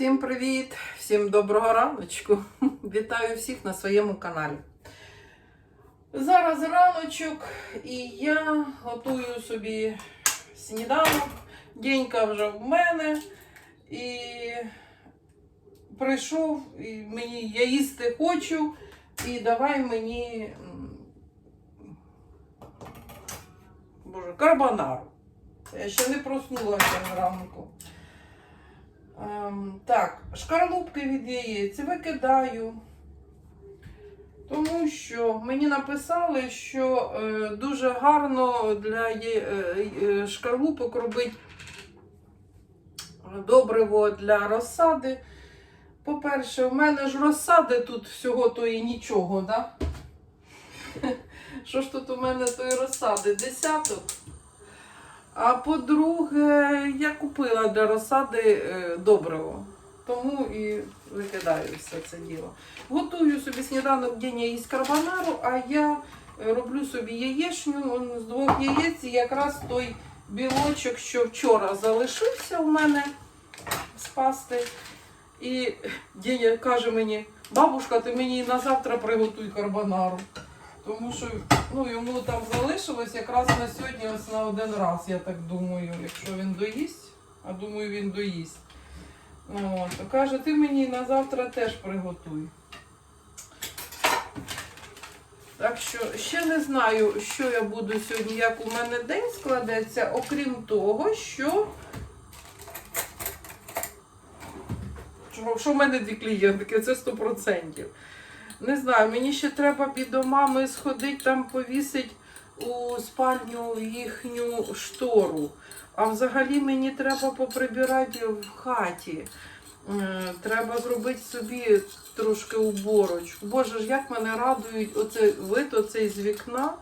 Всім привіт! Всім доброго раночку! Вітаю всіх на своєму каналі. Зараз раночок і я готую собі сніданок. Денька вже в мене. І прийшов, і мені я їсти хочу, і давай мені Боже, карбонару. Я ще не проснулася зранку. Ем, так, шкарлупки від яєць викидаю. Тому що мені написали, що е, дуже гарно для є, е, е, шкарлупок робить добриво для розсади. По-перше, в мене ж розсади тут всього то і нічого, да? Що ж тут у мене тої розсади? Десяток. А по-друге, я купила для розсади е, добриво. Тому і викидаю все це діло. Готую собі сніданок день їсть карбонару, а я роблю собі яєчню з двох яєць, якраз той білочок, що вчора залишився у мене з пасти. І Деня каже мені, бабушка, ти мені на завтра приготуй карбонару. Тому що ну, йому там залишилось якраз на сьогодні ось на один раз, я так думаю, якщо він доїсть, а думаю, він доїсть. То каже, ти мені на завтра теж приготуй. Так що ще не знаю, що я буду сьогодні, як у мене день складеться, окрім того. Що- Що в мене дві клієнтки, це 100%. Не знаю, мені ще треба під домами сходити, там повісить у спальню їхню штору. А взагалі мені треба поприбирати в хаті. Треба зробити собі трошки уборочку. Боже ж, як мене радують оцей вид оцей з вікна.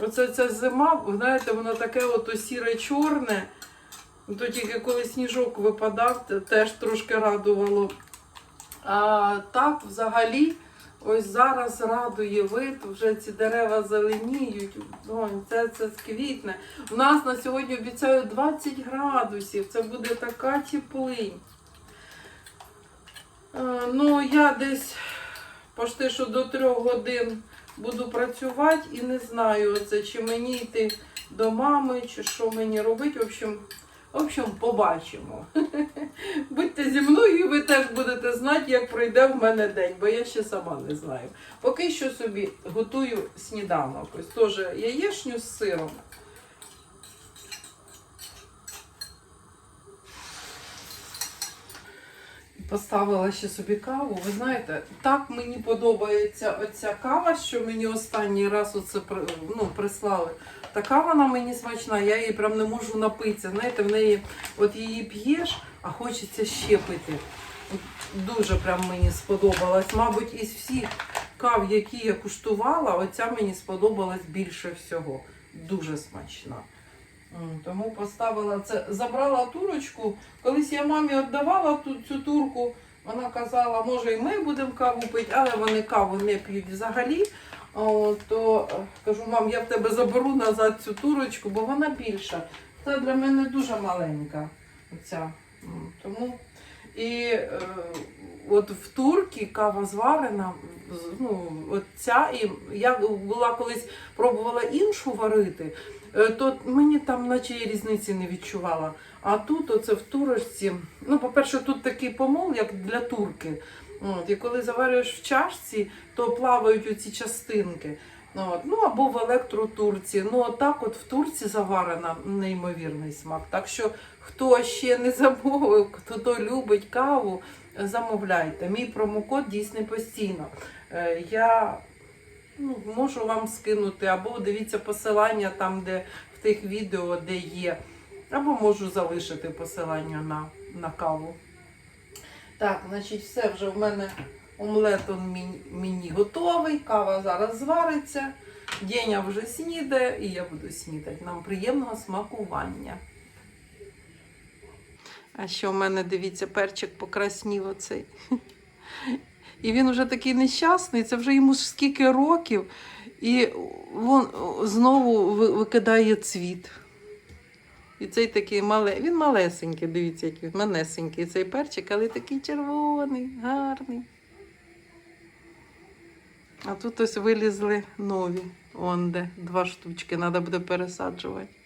Оце ця зима, знаєте, воно таке от сіре чорне. То тільки коли сніжок випадав, теж трошки радувало. А так, взагалі, ось зараз радує вид, вже ці дерева зеленіють. Ой, це, це квітне. У нас на сьогодні обіцяють 20 градусів. Це буде така теплинь. Е, Ну, я десь почти що до трьох годин буду працювати і не знаю, це, чи мені йти до мами, чи що мені робити. В общем, в общем, побачимо. Будьте зі мною, і ви теж будете знати, як пройде в мене день, бо я ще сама не знаю. Поки що собі готую сніданок. Ось теж яєчню з сиром. Поставила ще собі каву. Ви знаєте, так мені подобається оця кава, що мені останній раз оце ну, прислали. Така вона мені смачна, я її прям не можу напитися. Знаєте, в неї от її п'єш, а хочеться ще пити. Дуже прям мені сподобалась. Мабуть, із всіх кав, які я куштувала, оця мені сподобалась більше всього. Дуже смачна. Тому поставила це, забрала турочку. Колись я мамі віддавала ту, цю турку. Вона казала, може, і ми будемо каву пити, але вони каву не п'ють взагалі. О, то е, кажу, мам, я в тебе заберу назад цю турочку, бо вона більша. Це для мене дуже маленька. Оця. Тому і е, от в турці кава зварена, ну, ця, і я була колись пробувала іншу варити, е, то мені там наче і різниці не відчувала. А тут, оце в турочці, ну, по-перше, тут такий помол, як для турки. От, і коли заварюєш в чашці, то плавають оці частинки. От, ну або в електротурці. Ну, отак от в турці заварена неймовірний смак. Так що, хто ще не замовив, хто то любить каву, замовляйте. Мій промокод дійсний постійно. Е, Я ну, можу вам скинути, або дивіться посилання там, де в тих відео, де є. Або можу залишити посилання на, на каву. Так, значить, все вже в мене омлет он мені, мені готовий, кава зараз звариться. Деня вже снідає і я буду снідати. Нам приємного смакування. А що в мене, дивіться, перчик покраснів оцей. І він вже такий нещасний, це вже йому скільки років, і він знову викидає цвіт. І цей такий мале, він малесенький, дивіться, який манесенький. Цей перчик, але такий червоний, гарний. А тут ось вилізли нові. Он де два штучки, треба буде пересаджувати.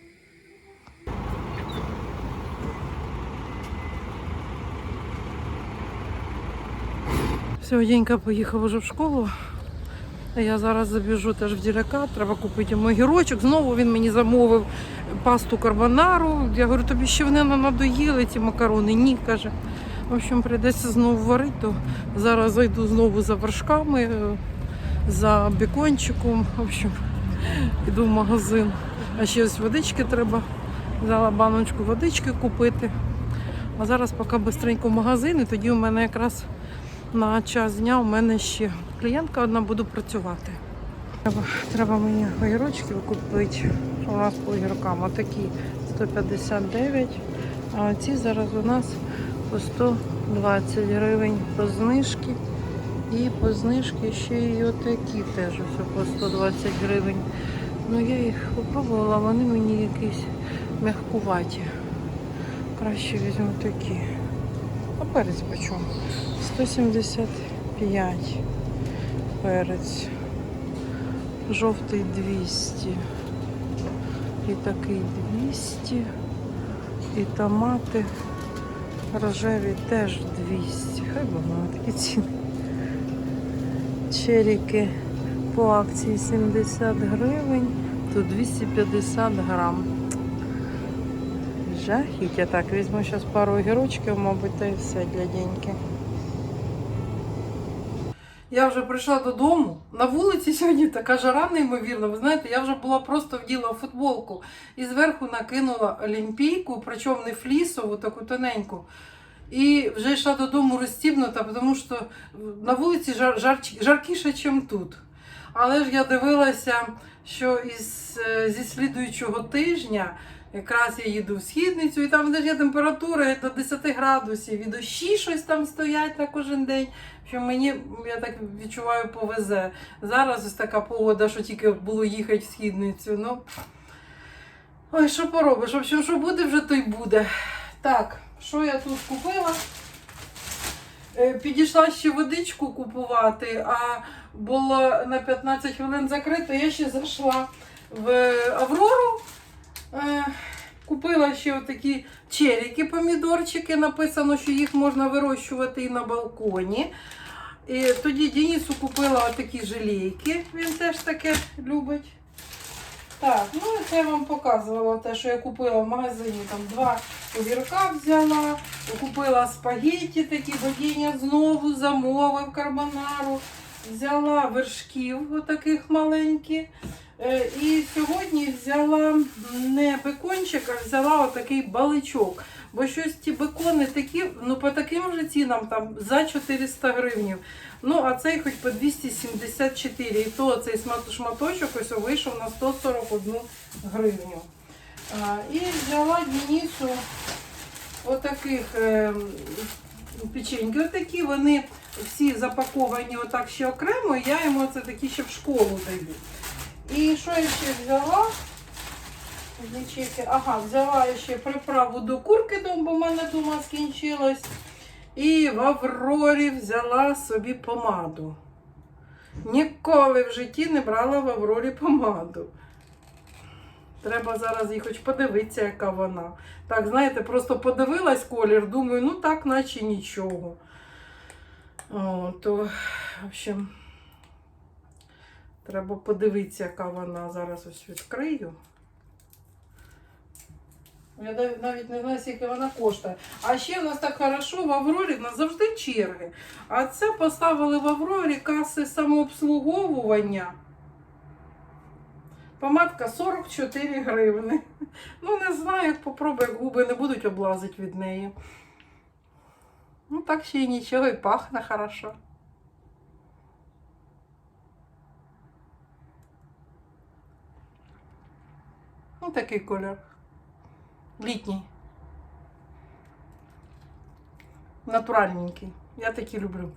Все, Денька поїхав уже в школу. Я зараз забіжу теж в діляка, треба купити йому огірочок. Знову він мені замовив пасту карбонару. Я говорю, тобі ще вони надоїли ті макарони. Ні, каже. В общем, прийдеться знову варити, то зараз зайду знову за вершками, е, за бікончиком. В общем, піду в магазин. А ще ось водички треба. Взяла баночку водички купити. А зараз поки бистренько в магазин, і тоді у мене якраз на час дня у мене ще клієнтка одна буду працювати. Треба, треба мені огірочки купити. У нас по огіркам отакі 159, а ці зараз у нас по 120 гривень по знижки. І по знижки ще й отакі теж ось по 120 гривень. Ну я їх попробувала, вони мені якісь м'ягкуваті. Краще візьму такі. А перець по чому? 175 перець. Жовтий 200. І такий 200. І томати рожеві теж 200. Хай воно такі ціни. Черіки по акції 70 гривень, тут 250 грам. Жахіття. Так, візьму зараз пару огірочків, мабуть, та і все для деньки. Я вже прийшла додому. На вулиці сьогодні така жара неймовірна. Ви знаєте, я вже була просто вділа футболку і зверху накинула олімпійку, причому не флісову, таку тоненьку. І вже йшла додому розстібнута, тому що на вулиці жар, жар, жаркіше, ніж тут. Але ж я дивилася, що із, е, зі слідуючого тижня якраз я їду в східницю, і там ж є температура до 10 градусів, і дощі щось там стоять на кожен день. Що мені, я так відчуваю, повезе. Зараз ось така погода, що тільки було їхати в східницю. Ну, ой, що поробиш? В общем, що буде, вже то й буде. Так, що я тут купила? Е, Підійшла ще водичку купувати, а було на 15 хвилин закрито. Я ще зайшла в Аврору. Е, Купила ще отакі черіки, помідорчики. Написано, що їх можна вирощувати і на балконі. І тоді Денису купила отакі желейки. Він теж таке любить. Так, ну це я вам показувала те, що я купила в магазині. Там два огірка взяла, купила спагетті такі, бо Деня знову замовив карбонару. Взяла вершків отаких маленьких. Е, І сьогодні взяла не бекончик, а взяла отакий баличок. Бо щось ті бекони такі, ну по таким же цінам там за 400 гривнів. Ну, а цей хоч по 274. І то цей шматочок ось вийшов на 141 гривню. І взяла Денису отаких е, печеньки. Отакі вони всі запаковані отак ще окремо. і Я йому це такі ще в школу даю. І що я ще взяла? Ага, взяла я ще приправу до курки, бо в мене дома скінчилось. І в Аврорі взяла собі помаду. Ніколи в житті не брала в Аврорі помаду. Треба зараз їй хоч подивитися, яка вона. Так, знаєте, просто подивилась колір, думаю, ну так, наче нічого. О, то, в общем, треба подивитися, яка вона. Зараз ось відкрию. Я нав- навіть не знаю, скільки вона коштує. А ще в нас так хорошо в Аврорі, в нас завжди черги. А це поставили в Аврорі каси самообслуговування. Помадка 44 гривни. Ну, не знаю, як попробую, губи не будуть облазити від неї. Ну, так ще й нічого, і пахне хорошо. Ну, такий колір. Літній. Натуральненький. Я такі люблю.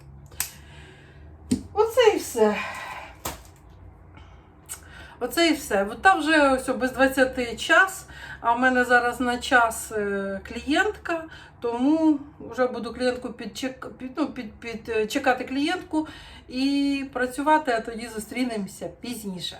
Оце і все. Оце і все. От Там вже ось без 20 час, а в мене зараз на час е, клієнтка, тому вже буду клієнтку підчек... під, ну, під, під, е, чекати клієнтку і працювати, а тоді зустрінемося пізніше.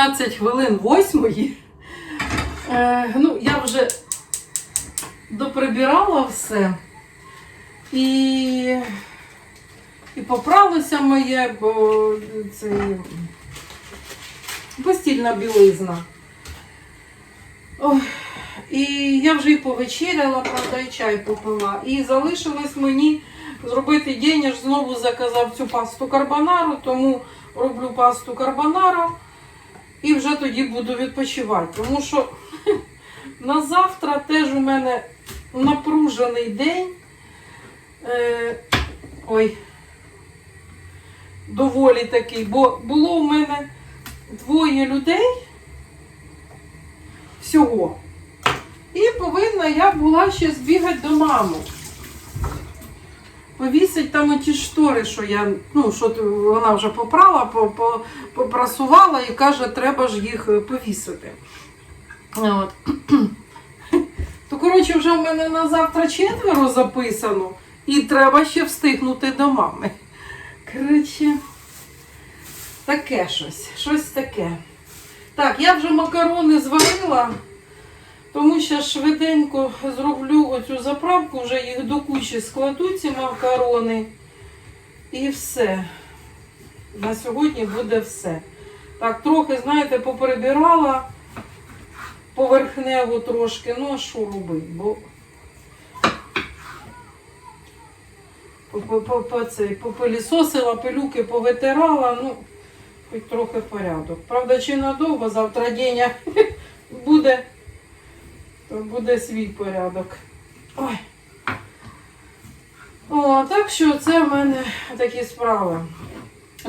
15 хвилин восьмої. Е, ну, я вже доприбирала все. І, і поправилося моє, бо це постільна білизна. Ой, і я вже і повечеряла, правда, і чай попила. І залишилось мені зробити день, я ж знову заказав цю пасту карбонару, тому роблю пасту карбонару і вже тоді буду відпочивати. Тому що на завтра теж у мене напружений день. Е, ой, доволі такий, бо було у мене двоє людей всього. І повинна я була ще збігати до мами. Повісить там оті штори, що я, ну, що вона вже попрала, по- по- попрасувала і каже, треба ж їх е, повісити. От. То, коротше, вже в мене на завтра четверо записано, і треба ще встигнути до мами. Коротше, таке щось, щось таке. Так, я вже макарони зварила. Тому що швиденько зроблю оцю заправку, вже їх до кучі складу, ці макарони. І все. На сьогодні буде все. Так, трохи, знаєте, поперебирала поверхнево трошки. Ну, а що робити? Бо попилісосила, пилюки повитирала, ну, хоч трохи порядок. Правда, чи надовго завтра день буде буде свій порядок. Ой. О, так що це в мене такі справи.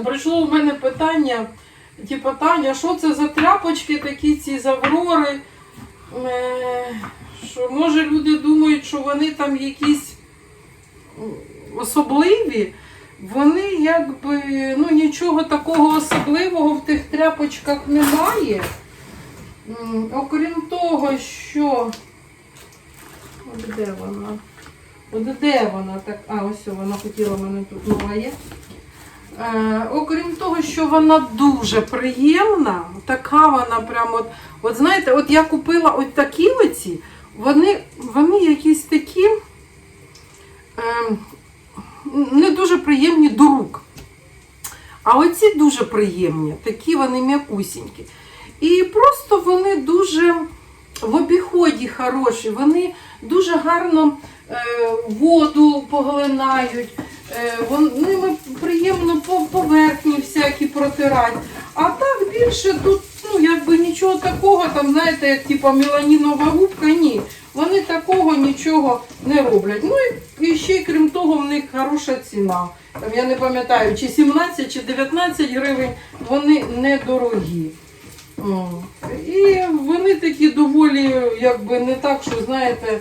Прийшло в мене питання, типу, Таня, що це за тряпочки такі ці з Аврори? Е, Що може люди думають, що вони там якісь особливі, вони якби ну нічого такого особливого в тих тряпочках немає. Окрім того, що. От де вона? От де вона так? А, ось вона хотіла мене тут нова є. Е, окрім того, що вона дуже приємна, така вона прямо, от, от знаєте, от я купила от такі оці, вони, вони якісь такі е, не дуже приємні до рук. А оці дуже приємні, такі вони м'якусінькі. І просто вони дуже в обіході хороші, вони дуже гарно е, воду поглинають, е, ними приємно по поверхні всякі протирати. А так більше тут ну, якби нічого такого, там, знаєте, як типа меланінова губка, ні. Вони такого нічого не роблять. Ну і, ще крім того, в них хороша ціна. Там, я не пам'ятаю, чи 17, чи 19 гривень, вони недорогі. І вони такі доволі, якби не так, що знаєте,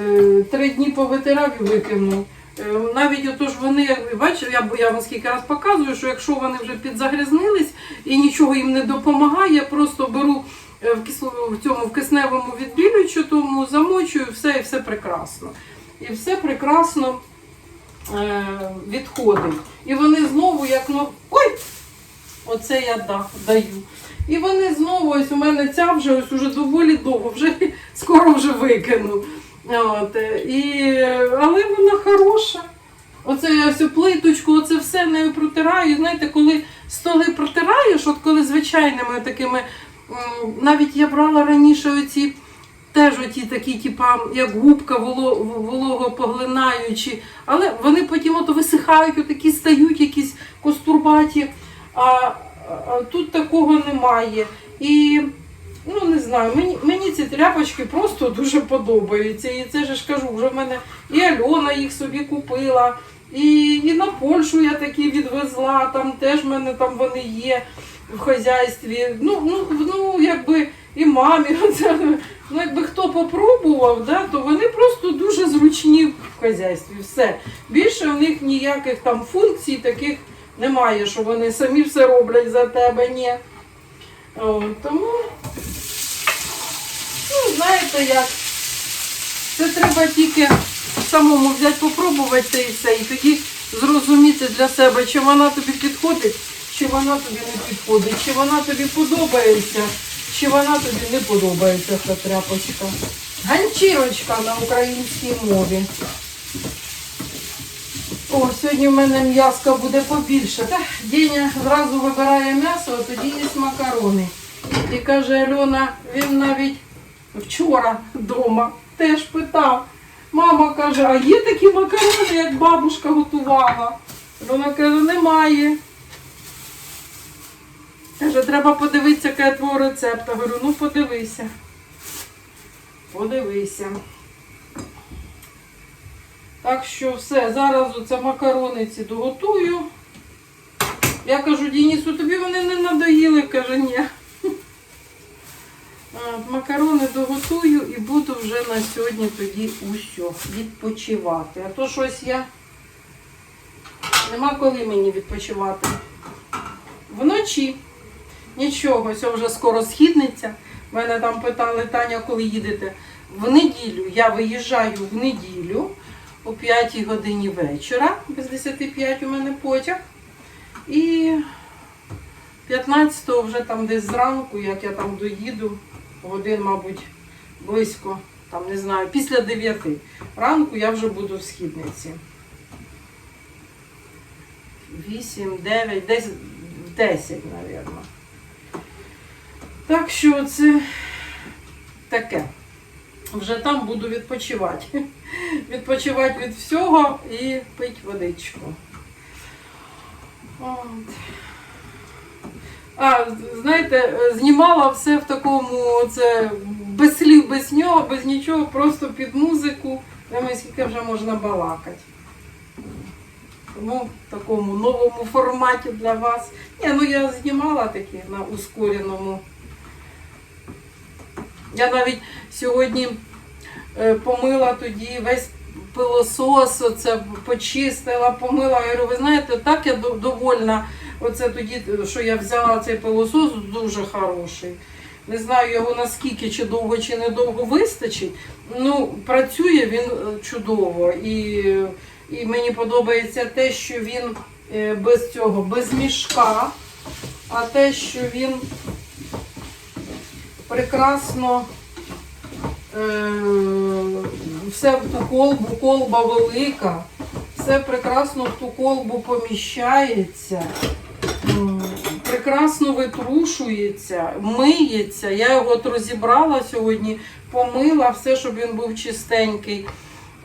е, три дні повитирав і викинув. Е, Навіть отож вони, бачите, я, я вам скільки раз показую, що якщо вони вже підзагрязнились і нічого їм не допомагає, я просто беру е, в, кисло, в цьому в кисневому відбілюючу, тому замочую все і все прекрасно. І все прекрасно е, відходить. І вони знову як ну. Ой! Оце я да, даю. І вони знову, ось у мене ця вже ось уже доволі довго, вже скоро вже викину. От, е, і, але вона хороша. Оце я ось плиточку, оце все не протираю. Знаєте, коли столи протираєш, от коли звичайними такими, навіть я брала раніше оці. Теж оті такі, типа, як губка воло, вологопоглинаючі, але вони потім от висихають, отакі стають якісь костурбаті. А, тут такого немає. І ну не знаю, мені, мені ці тряпочки просто дуже подобаються. І це ж кажу, вже в мене і Альона їх собі купила, і, і на Польщу я такі відвезла, там теж в мене там вони є в хазяйстві. Ну, ну, ну якби і мамі. Оце, ну, якби хто попробував, да, то вони просто дуже зручні в хазяйстві. Все. Більше у них ніяких там функцій таких немає, що вони самі все роблять за тебе, ні. Тому, ну, знаєте як, це треба тільки самому взяти, попробувати це і все, і тоді зрозуміти для себе, чи вона тобі підходить, чи вона тобі не підходить, чи вона тобі подобається, чи вона тобі не подобається ця тряпочка. Ганчірочка на українській мові. О, сьогодні в мене м'яска буде побільше. Та Діня зразу вибирає м'ясо, а тоді є макарони. І каже Альона, він навіть вчора вдома теж питав. Мама каже, а є такі макарони, як бабушка готувала? Вона каже, немає. Каже, треба подивитися, який твій рецепт. Я говорю, ну подивися. Подивися. Так що все, зараз оце макарони ці доготую. Я кажу, Дінісу, тобі вони не надоїли, каже, ні. Макарони доготую і буду вже на сьогодні тоді усьо відпочивати. А то щось я нема коли мені відпочивати. Вночі. Нічого, це вже скоро східниця. Мене там питали, Таня, коли їдете. В неділю я виїжджаю в неділю о 5 годині вечора, без 10 у мене потяг. І 15-го вже там десь зранку, як я там доїду, годин, мабуть, близько, там не знаю, після 9 ранку я вже буду в східниці. 8, 9, десь 10, мабуть. Так що це таке. Вже там буду відпочивати. Відпочивати від всього і пити водичку. От. А, знаєте, знімала все в такому це без слів, без нього, без нічого, просто під музику. Прямо скільки вже можна балакати. Тому в такому новому форматі для вас. Ні, ну я знімала такі на ускореному. Я навіть сьогодні е, помила тоді весь пилосос, оце почистила, помила. Я говорю, ви знаєте, так я довольна. Оце тоді, що я взяла цей пилосос, дуже хороший. Не знаю його наскільки, чи довго, чи недовго вистачить. Ну, працює він е, чудово. І, і мені подобається те, що він е, без цього, без мішка, а те, що він прекрасно е, все в ту колбу, колба велика, все прекрасно в ту колбу поміщається. Прекрасно витрушується, миється. Я його от розібрала сьогодні, помила все, щоб він був чистенький.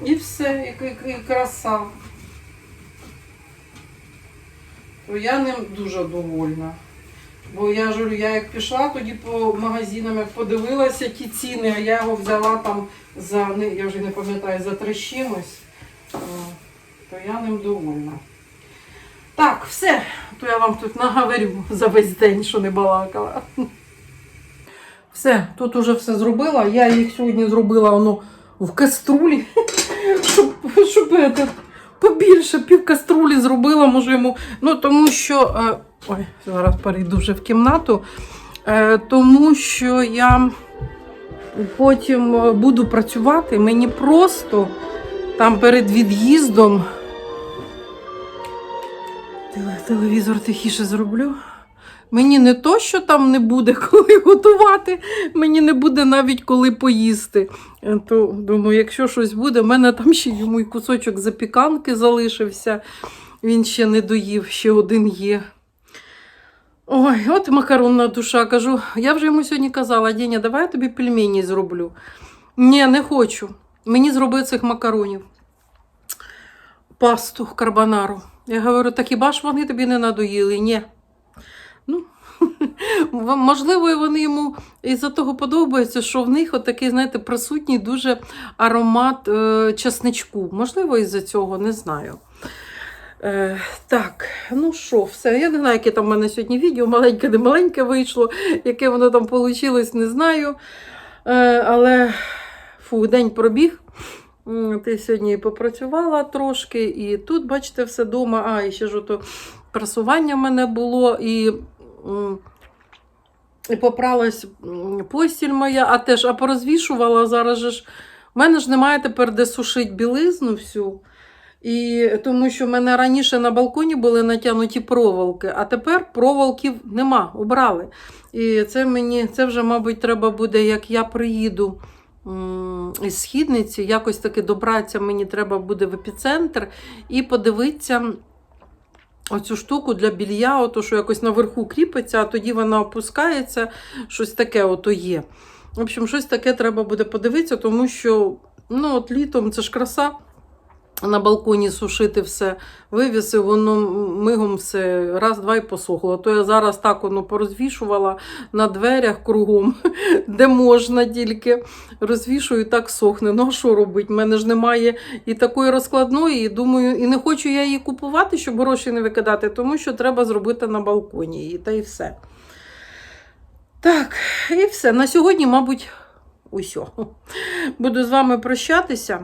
І все, і, і, і краса. То я ним дуже довольна. Бо я ж я як пішла тоді по магазинам, як подивилася ті ціни, а я його взяла там за, я вже не пам'ятаю, за три чимось, то я ним довольна. Так, все. То я вам тут наговорю за весь день, що не балакала. Все, тут уже все зробила. Я їх сьогодні зробила воно в каструлі, щоб, щоб побільше пів каструлі зробила, може йому. Ну, тому що. Ой, зараз перейду вже в кімнату. Е, тому що я потім е, буду працювати. Мені просто там перед від'їздом. Телевізор тихіше зроблю. Мені не то, що там не буде коли готувати, мені не буде навіть коли поїсти. Е, То думаю, якщо щось буде, в мене там ще йому й кусочок запіканки залишився. Він ще не доїв, ще один є. Ой, от макаронна душа. Кажу, я вже йому сьогодні казала, Деня, давай я тобі пельмені зроблю. Ні, не хочу. Мені зроби цих макаронів. Пасту карбонару. Я говорю, так хіба ж вони тобі не надоїли? Ні. Ну, можливо, вони йому із-за того подобається, що в них отакий, знаєте, присутній дуже аромат е, часничку. Можливо, із-за цього, не знаю. Е, так, ну що, все. Я не знаю, яке там в мене сьогодні відео, маленьке, не маленьке вийшло, яке воно там вийшло, не знаю. Е, але фу, день пробіг. Ти сьогодні попрацювала трошки, і тут, бачите, все вдома. А, і ще ж ото прасування в мене було, і, і попралась постіль моя, а теж а порозвішувала зараз же ж. У мене ж немає тепер де сушити білизну всю. І тому що в мене раніше на балконі були натягнуті проволоки, а тепер проволоків нема, убрали. І це мені, це вже, мабуть, треба буде, як я приїду із східниці, якось таки добратися мені треба буде в епіцентр і подивитися оцю штуку для білья, ото, що якось наверху кріпиться, а тоді вона опускається, щось таке ото є. В общем, щось таке треба буде подивитися, тому що ну, от літом це ж краса. На балконі сушити все, вивісив, воно мигом все раз-два і посохло. То я зараз так воно порозвішувала на дверях кругом, де можна тільки. Розвішую, і так сохне. Ну а що робити? У мене ж немає і такої розкладної, і думаю, і не хочу я її купувати, щоб гроші не викидати, тому що треба зробити на балконі її, та й все. Так, і все. На сьогодні, мабуть, усьо. Буду з вами прощатися.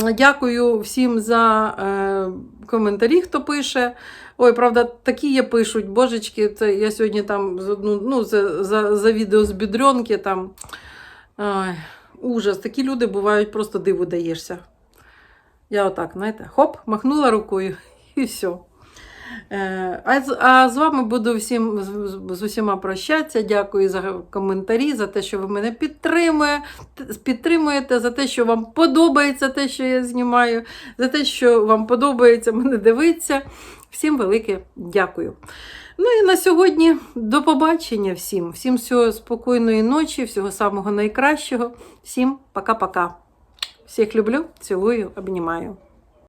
Дякую всім за е, коментарі, хто пише. Ой, правда, такі є пишуть, божечки, це я сьогодні там ну, ну, за, за, за відео з бідрьонки там. Ой, ужас, такі люди бувають, просто диву даєшся. Я отак, знаєте, хоп, махнула рукою і все. Е, А з, вами буду всім з усіма прощатися. Дякую за коментарі, за те, що ви мене підтримує, підтримуєте, за те, що вам подобається те, що я знімаю, за те, що вам подобається мене дивитися. Всім велике дякую. Ну і на сьогодні до побачення всім. Всім всього спокійної ночі, всього самого найкращого. Всім пока-пока. Всіх люблю, цілую, обнімаю.